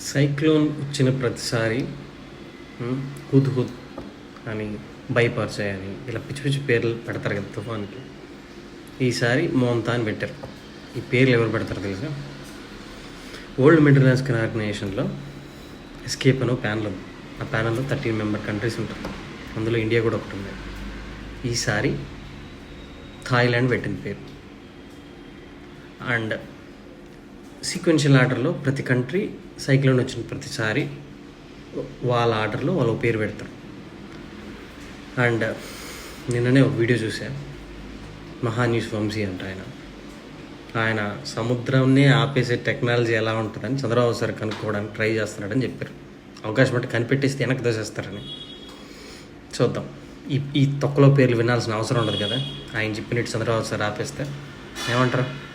Cyclone వచ్చిన ప్రతిసారి హుద్ హుద్ అని బైపర్చాయ్ అని ఇలా పిచ్చి పిచ్చి పేర్లు పెడతారు కదా తుఫాన్కి. ఈసారి మోంతా అని పెట్టారు. ఈ పేర్లు ఎవరు పెడతారు తెలుసా? వరల్డ్ మెటీరియల్స్ ఆర్గనైజేషన్లో ఎస్కేప్ అని ప్యానల్ ఉంది. ఆ ప్యానల్లో థర్టీన్ మెంబర్ కంట్రీస్ ఉంటారు. అందులో ఇండియా కూడా ఒకటి ఉంది. ఈసారి థాయిలాండ్ పెట్టింది పేరు. అండ్ సీక్వెన్షియల్ ఆర్డర్లో ప్రతి కంట్రీ సైక్లోన్ వచ్చిన ప్రతిసారి వాళ్ళ ఆర్డర్లో వాళ్ళు పేరు పెడతారు. అండ్ నిన్ననే ఒక వీడియో చూశాను మహాన్యూస్ వంశీ అంట ఆయన. ఆయన సముద్రంనే ఆపేసే టెక్నాలజీ ఎలా ఉంటుందని చంద్రబాబు సార్ కనుక్కోవడానికి ట్రై చేస్తున్నాడని చెప్పారు. అవకాశం అంటే కనిపెట్టేస్తే వెనక్కి దోసేస్తారని. చూద్దాం. ఈ ఈ తొక్కలో పేర్లు వినాల్సిన అవసరం ఉండదు కదా? ఆయన చెప్పినట్టు చంద్రబాబు సార్ ఆపేస్తే. ఏమంటారు?